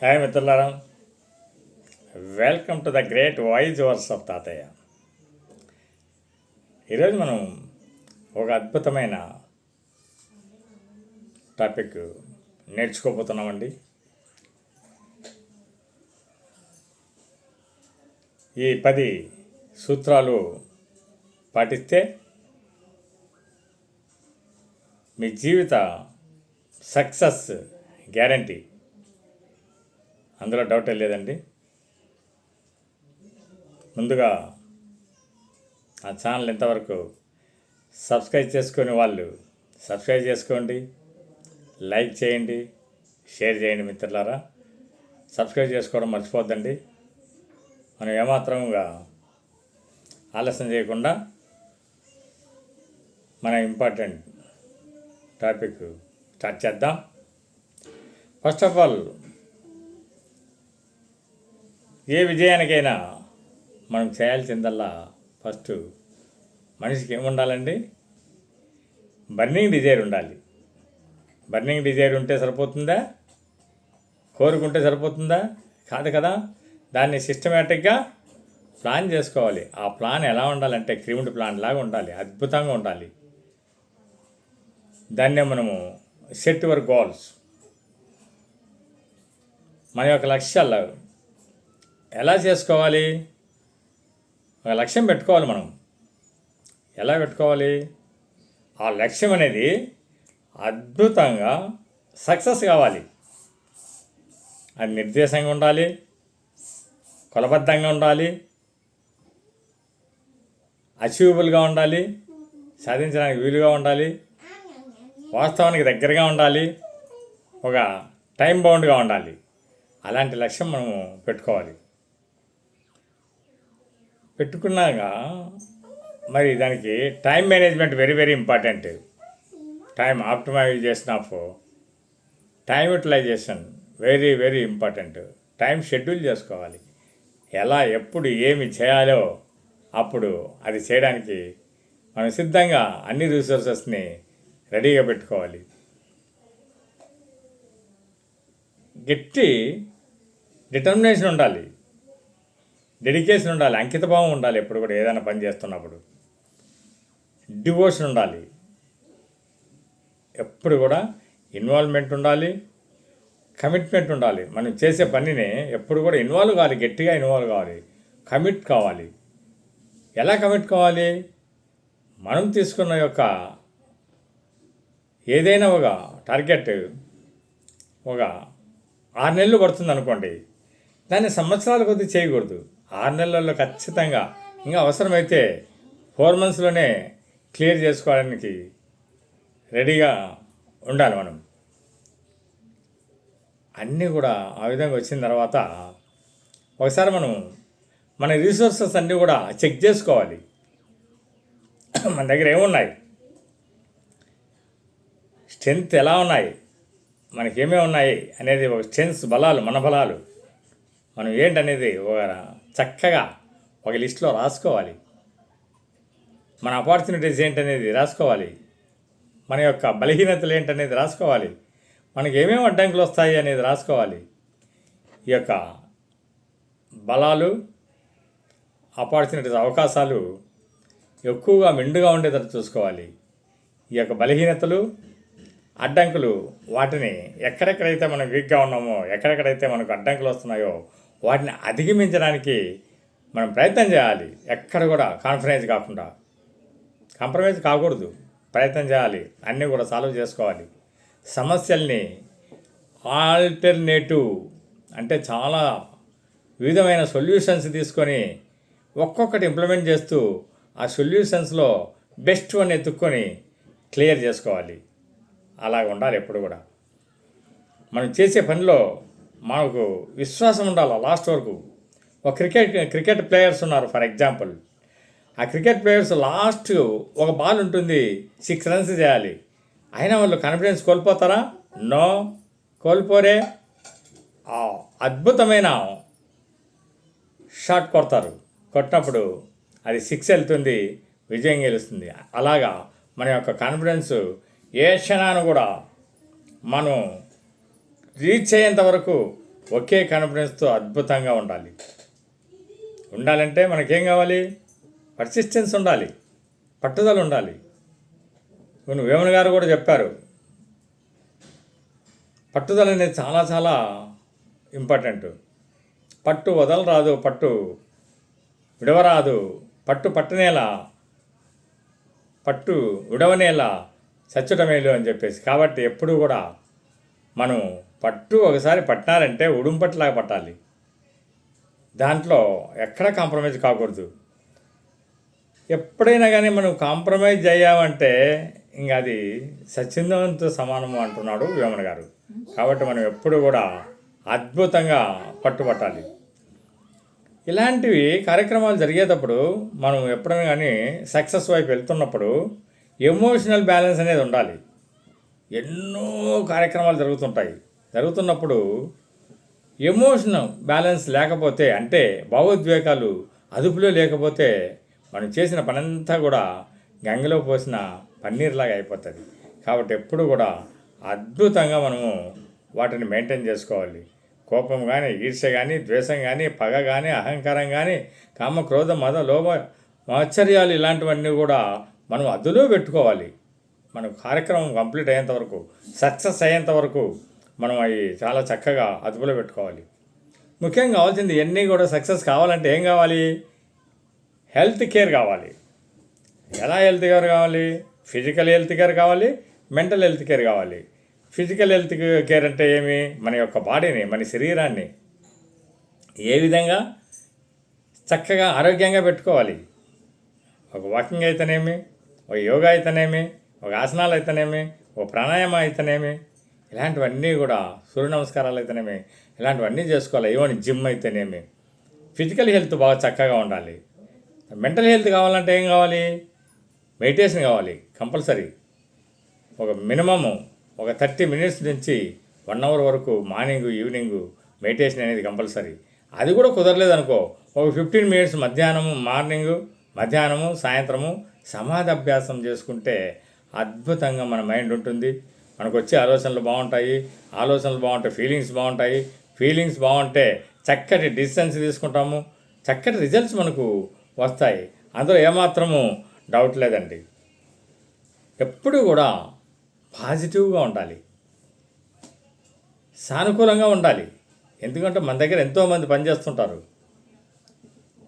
Hi మిత్రులారా. Welcome to the great voice verse of తాతయ్య. ఈరోజు మనం ఒక అద్భుతమైన టాపిక్ నేర్చుకోబోతున్నామండి. ఈ పది సూత్రాలు పాటిస్తే మీ జీవిత సక్సెస్ గ్యారంటీ అందులో డౌటే లేదండి. ముందుగా ఆ ఛానల్ ఇంతవరకు సబ్స్క్రైబ్ చేసుకుని వాళ్ళు సబ్స్క్రైబ్ చేసుకోండి లైక్ చేయండి షేర్ చేయండి మిత్రులారా. సబ్స్క్రైబ్ చేసుకోవడం మర్చిపోద్దండి. మనం ఏమాత్రంగా ఆలస్యం చేయకుండా మన ఇంపార్టెంట్ టాపిక్ స్టార్ట్ చేద్దాం. ఫస్ట్ ఆఫ్ ఆల్ ఏ విజయానికైనా మనం చేయాల్సిందల్లా ఫస్ట్ మనిషికి ఏముండాలండి? బర్నింగ్ డిజైర్ ఉండాలి. బర్నింగ్ డిజైర్ ఉంటే సరిపోతుందా? కోరుకుంటే సరిపోతుందా? కాదు కదా. దాన్ని సిస్టమేటిక్గా ప్లాన్ చేసుకోవాలి. ఆ ప్లాన్ ఎలా ఉండాలంటే క్రిమిడ్ ప్లాన్ లాగా ఉండాలి. అద్భుతంగా ఉండాలి. దాన్నే మనము సెట్ యువర్ గోల్స్. మన యొక్క లక్ష్యాలు ఎలా చేసుకోవాలి? ఒక లక్ష్యం పెట్టుకోవాలి మనం. ఎలా పెట్టుకోవాలి? ఆ లక్ష్యం అనేది అద్భుతంగా సక్సెస్ కావాలి. అది నిర్దేశంగా ఉండాలి. కొలబద్ధంగా ఉండాలి. అచీవబుల్గా ఉండాలి. సాధించడానికి వీలుగా ఉండాలి. వాస్తవానికి దగ్గరగా ఉండాలి. ఒక టైం బౌండ్గా ఉండాలి. అలాంటి లక్ష్యం మనము పెట్టుకోవాలి. పెట్టుకున్నాక మరి దానికి time management very very important time optimization of time utilization very very important time schedule చేసుకోవాలి. ఎలా ఎప్పుడు ఏమి చేయాలో అప్పుడు అది చేయడానికి మనం సిద్ధంగా అన్ని రిసోర్సెస్ని రెడీగా పెట్టుకోవాలి. గట్టి డిటర్మినేషన్ ఉండాలి. డెడికేషన్ ఉండాలి అంకితభావం ఉండాలి ఎప్పుడు కూడా ఏదైనా పని చేస్తున్నప్పుడు. డివోషన్ ఉండాలి. ఎప్పుడు కూడా ఇన్వాల్వ్మెంట్ ఉండాలి కమిట్మెంట్ ఉండాలి. మనం చేసే పనిని ఎప్పుడు కూడా ఇన్వాల్వ్ కావాలి గట్టిగా ఇన్వాల్వ్ కావాలి. కమిట్ కావాలి. ఎలా కమిట్ కావాలి? మనం తీసుకున్న యొక్క ఏదైనా ఒక టార్గెట్ ఒక ఆరు నెలలు పడుతుంది అనుకోండి దాన్ని సంవత్సరాల కొద్దీ చేయకూడదు. ఆరు నెలల్లో ఖచ్చితంగా. ఇంకా అవసరమైతే ఫోర్ మంత్స్లోనే క్లియర్ చేసుకోవడానికి రెడీగా ఉండాలి మనం. అన్నీ కూడా ఆ విధంగా వచ్చిన తర్వాత ఒకసారి మనం మన రీసోర్సెస్ అన్నీ కూడా చెక్ చేసుకోవాలి. మన దగ్గర ఏమున్నాయి? స్ట్రెంత్ ఎలా ఉన్నాయి? మనకి ఏమేమి ఉన్నాయి అనేది ఒక స్ట్రెంత్స్ బలాలు మన బలాలు. మనం ఏంటనేది ఒక చక్కగా ఒక లిస్ట్లో రాసుకోవాలి. మన ఆపర్చునిటీస్ ఏంటనేది రాసుకోవాలి. మన యొక్క బలహీనతలు ఏంటనేది రాసుకోవాలి. మనకి ఏమేమి అడ్డంకులు వస్తాయి అనేది రాసుకోవాలి. ఈ యొక్క బలాలు ఆపర్చునిటీస్ అవకాశాలు ఎక్కువగా మెండుగా ఉండేటట్టు చూసుకోవాలి. ఈ యొక్క బలహీనతలు అడ్డంకులు వాటిని ఎక్కడెక్కడైతే మనం వీక్గా ఉన్నామో ఎక్కడెక్కడైతే మనకు అడ్డంకులు వస్తున్నాయో వాటిని అధిగమించడానికి మనం ప్రయత్నం చేయాలి. ఎక్కడ కూడా కాన్ఫరెన్స్ కాకుండా. కాంప్రమైజ్ కాకూడదు. ప్రయత్నం చేయాలి. అన్నీ కూడా సాల్వ్ చేసుకోవాలి. సమస్యల్ని ఆల్టర్నేటివ్ అంటే చాలా వివిధమైన సొల్యూషన్స్ తీసుకొని ఒక్కొక్కటి ఇంప్లిమెంట్ చేస్తూ ఆ సొల్యూషన్స్లో బెస్ట్ వన్ ఎత్తుక్కొని క్లియర్ చేసుకోవాలి. అలాగ ఉండాలి ఎప్పుడు కూడా. మనం చేసే పనిలో మనకు విశ్వాసం ఉండాలి లాస్ట్ వరకు? ఒక క్రికెట్ క్రికెట్ ప్లేయర్స్ ఉన్నారు ఫర్ ఎగ్జాంపుల్. ఆ క్రికెట్ ప్లేయర్స్ లాస్ట్ ఒక బాల్ ఉంటుంది సిక్స్ రన్స్ చేయాలి. అయినా వాళ్ళు కాన్ఫిడెన్స్ కోల్పోతారా? నో. కోల్పోరే. ఆ అద్భుతమైన షాట్ కొడతారు. కొట్టినప్పుడు అది సిక్స్ వెళ్తుంది విజయం గెలుస్తుంది. అలాగా మన యొక్క కాన్ఫిడెన్స్ ఏ క్షణాన్ని కూడా మనం రీచ్ అయ్యేంత వరకు ఒకే కాన్ఫిడెన్స్తో అద్భుతంగా ఉండాలి. ఉండాలంటే మనకేం కావాలి? పర్సిస్టెన్స్ ఉండాలి. పట్టుదల ఉండాలి. ఇప్పుడు వేమన గారు కూడా చెప్పారు. పట్టుదల అనేది చాలా చాలా ఇంపార్టెంట్ పట్టు వదలరాదు పట్టు విడవరాదు పట్టు పట్టనేలా పట్టు విడవనేలా చచ్చటమేలు అని చెప్పేసి. కాబట్టి ఎప్పుడు కూడా మనం పట్టు ఒకసారి పట్టినారంటే ఉడుంపట్లాగా పట్టాలి. దాంట్లో ఎక్కడ కాంప్రమైజ్ కాకూడదు. ఎప్పుడైనా కానీ మనం కాంప్రమైజ్ అయ్యామంటే ఇంకా అది సచ్చిందంతో సమానము అంటున్నాడు వేమన గారు. కాబట్టి మనం ఎప్పుడు కూడా అద్భుతంగా పట్టుబట్టాలి ఇలాంటివి కార్యక్రమాలు జరిగేటప్పుడు మనం ఎప్పుడైనా కానీ సక్సెస్ వైపు వెళ్తున్నప్పుడు ఎమోషనల్ బ్యాలెన్స్ అనేది ఉండాలి. ఎన్నో కార్యక్రమాలు జరుగుతుంటాయి. జరుగుతున్నప్పుడు ఎమోషన్ బ్యాలెన్స్ లేకపోతే అంటే భావోద్వేగాలు అదుపులో లేకపోతే మనం చేసిన పనంతా కూడా గంగలో పోసిన పన్నీర్లాగా అయిపోతుంది. కాబట్టి ఎప్పుడు కూడా అద్భుతంగా మనము వాటిని మెయింటైన్ చేసుకోవాలి. కోపం కానీ ఈర్ష్య కానీ ద్వేషం కానీ పగ కానీ అహంకారం కానీ కామ క్రోధ మద లోభ ఆశ్చర్యాలు ఇలాంటివన్నీ కూడా మనం అదులో పెట్టుకోవాలి. మన కార్యక్రమం కంప్లీట్ అయ్యేంత వరకు సక్సెస్ అయ్యేంత వరకు మనం అవి చాలా చక్కగా అదుపులో పెట్టుకోవాలి. ముఖ్యంగా కావాల్సింది ఇవన్నీ కూడా సక్సెస్ కావాలంటే ఏం కావాలి? హెల్త్ కేర్ కావాలి. ఎలా హెల్త్ కేర్ కావాలి? ఫిజికల్ హెల్త్ కేర్ కావాలి? మెంటల్ హెల్త్ కేర్ కావాలి. ఫిజికల్ హెల్త్ కేర్ అంటే ఏమి? మన యొక్క బాడీని మన శరీరాన్ని ఏ విధంగా చక్కగా ఆరోగ్యంగా పెట్టుకోవాలి? ఒక వాకింగ్ అయితేనేమి? ఒక యోగా అయితేనేమి? ఒక ఆసనాలు అయితేనేమి? ఒక ప్రాణాయామం అయితేనేమి? ఇలాంటివన్నీ కూడా సూర్య నమస్కారాలు అయితేనేమి ఇలాంటివన్నీ చేసుకోవాలి. ఈవెన్ జిమ్ అయితేనేమి. ఫిజికల్ హెల్త్ బాగా చక్కగా ఉండాలి. మెంటల్ హెల్త్ కావాలంటే ఏం కావాలి? మెడిటేషన్ కావాలి కంపల్సరీ. ఒక మినిమము ఒక థర్టీ మినిట్స్ నుంచి వన్ అవర్ వరకు మార్నింగ్ ఈవినింగ్ మెడిటేషన్ అనేది కంపల్సరీ. అది కూడా కుదరలేదనుకో ఒక ఫిఫ్టీన్ మినిట్స్ మధ్యాహ్నము మార్నింగ్ మధ్యాహ్నము సాయంత్రము సమాధి అభ్యాసం చేసుకుంటే అద్భుతంగా మన మైండ్ ఉంటుంది. మనకు వచ్చే ఆలోచనలు బాగుంటాయి ఆలోచనలు బాగుంటాయి ఫీలింగ్స్ బాగుంటాయి ఫీలింగ్స్ బాగుంటే చక్కటి డిసిషన్స్ తీసుకుంటాము చక్కటి రిజల్ట్స్ మనకు వస్తాయి. అందులో ఏమాత్రము డౌట్ లేదండి. ఎప్పుడూ కూడా పాజిటివ్గా ఉండాలి. సానుకూలంగా ఉండాలి. ఎందుకంటే మన దగ్గర ఎంతోమంది పనిచేస్తుంటారు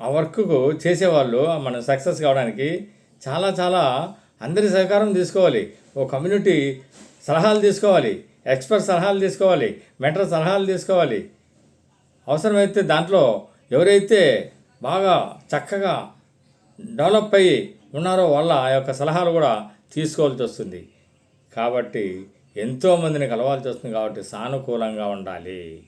ఆ వర్క్కు చేసేవాళ్ళు మనం సక్సెస్ కావడానికి చాలా చాలా అందరి సహకారం తీసుకోవాలి. ఓ కమ్యూనిటీ సలహాలు తీసుకోవాలి. ఎక్స్పర్ట్ సలహాలు తీసుకోవాలి. మెంటర్ సలహాలు తీసుకోవాలి. అవసరమైతే దాంట్లో ఎవరైతే బాగా చక్కగా డెవలప్ అయ్యి ఉన్నారో వాళ్ళ ఆ యొక్క సలహాలు కూడా తీసుకోవాల్సి వస్తుంది. కాబట్టి ఎంతోమందిని కలవాల్సి వస్తుంది కాబట్టి సానుకూలంగా ఉండాలి.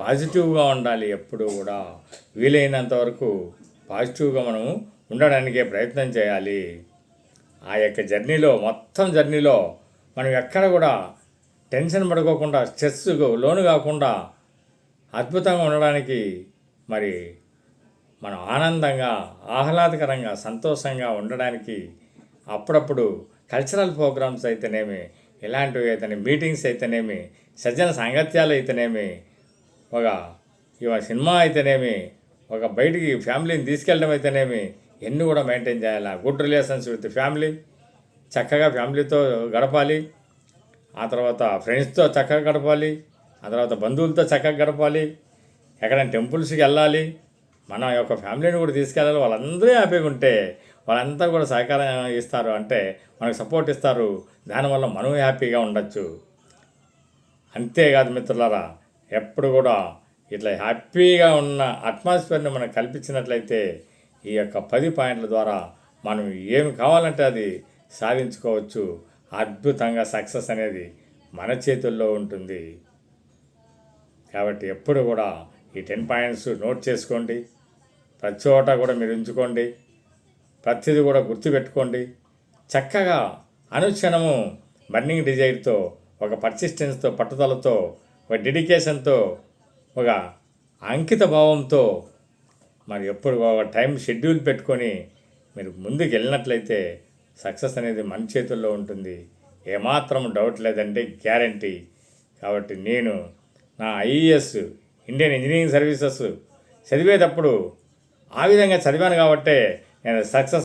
పాజిటివ్గా ఉండాలి ఎప్పుడూ కూడా. వీలైనంత వరకు పాజిటివ్గా మనము ఉండడానికే ప్రయత్నం చేయాలి. ఆ యొక్క జర్నీలో మొత్తం జర్నీలో మనం ఎక్కడ కూడా టెన్షన్ పడుకోకుండా స్ట్రెస్కు లోను కాకుండా అద్భుతంగా ఉండడానికి మరి మనం ఆనందంగా ఆహ్లాదకరంగా సంతోషంగా ఉండడానికి అప్పుడప్పుడు కల్చరల్ ప్రోగ్రామ్స్ అయితేనేమి ఇలాంటివి అయితేనే మీటింగ్స్ అయితేనేమి సజ్జన సాంగత్యాలు అయితేనేమి ఒక ఇవ సినిమా అయితేనేమి ఒక బయటికి ఫ్యామిలీని తీసుకెళ్ళడం అయితేనేమి ఎన్ని కూడా మెయింటైన్ చేయాలి. గుడ్ రిలేషన్స్ విత్ ఫ్యామిలీ చక్కగా ఫ్యామిలీతో గడపాలి. ఆ తర్వాత ఫ్రెండ్స్తో చక్కగా గడపాలి. ఆ తర్వాత బంధువులతో చక్కగా గడపాలి. ఎక్కడైనా టెంపుల్స్కి వెళ్ళాలి. మన యొక్క ఫ్యామిలీని కూడా తీసుకెళ్ళాలి. వాళ్ళందరూ హ్యాపీగా ఉంటే వాళ్ళంతా కూడా సహకారం ఇస్తారు అంటే మనకు సపోర్ట్ ఇస్తారు. దానివల్ల మనం హ్యాపీగా ఉండొచ్చు. అంతేకాదు మిత్రులారా ఎప్పుడు కూడా ఇట్లా హ్యాపీగా ఉన్న అట్మాస్ఫియర్ని మనం కల్పించినట్లయితే ఈ యొక్క పది పాయింట్ల ద్వారా మనం ఏమి కావాలంటే అది సాధించుకోవచ్చు. అద్భుతంగా సక్సెస్ అనేది మన చేతుల్లో ఉంటుంది. కాబట్టి ఎప్పుడు కూడా ఈ టెన్ పాయింట్స్ నోట్ చేసుకోండి. ప్రతి చోట కూడా మీరు ఉంచుకోండి. ప్రతిదీ కూడా గుర్తుపెట్టుకోండి. చక్కగా అనుక్షణము బర్నింగ్ డిజైర్తో ఒక పర్సిస్టెన్స్తో పట్టుదలతో ఒక డెడికేషన్తో ఒక అంకిత భావంతో మరి ఎప్పుడు ఒక టైం షెడ్యూల్ పెట్టుకొని మీరు ముందుకు వెళ్ళినట్లయితే సక్సెస్ అనేది మన చేతుల్లో ఉంటుంది. ఏమాత్రం డౌట్ లేదంటే గ్యారంటీ. కాబట్టి నేను నా ఐఏఎస్ ఇండియన్ ఇంజనీరింగ్ సర్వీసెస్ చదివేటప్పుడు ఆ విధంగా చదివాను కాబట్టే నేను సక్సెస్